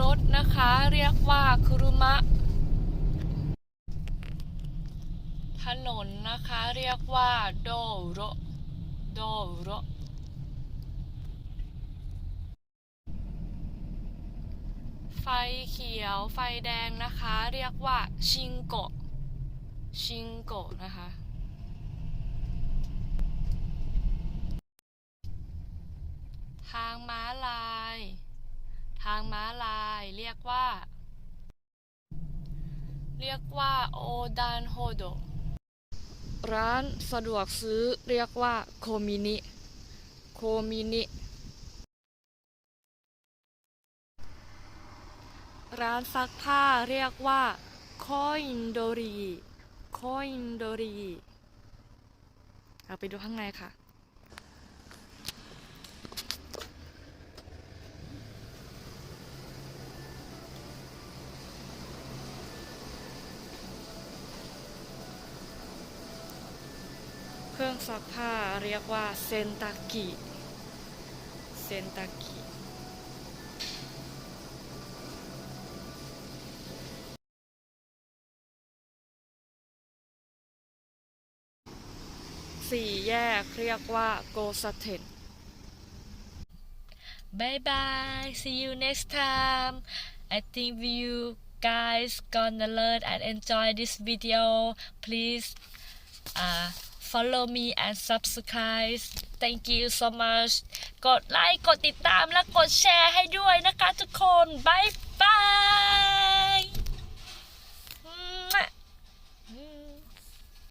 รถนะคะเรียกว่าคุรุมะ ถนนนะคะเรียกว่าโดโรโดโรไฟเขียวไฟแดงนะคะ เรียกว่าชิงโกะชิงโกะนะคะ ทางม้าลาย ม้าลายเรียกว่า เรียกว่าโอดันโฮโด ร้านสะดวกซื้อเรียกว่าโคมินิ โคมินิ ร้านซักผ้าเรียกว่าคอยนโดรีคอยนโดรี เอาไปดูข้างในค่ะ เครื่องซักผ้าเรียกว่าเซนตากิ เซนตากิ สี่แยกเรียกว่าโกสเทน Bye bye see you next time I think you guys gonna learn and enjoy this video please uh, follow me and subscribe thank you so much กดไลค์ กดติดตามและกดแชร์ให้ด้วยนะคะทุกคนบาย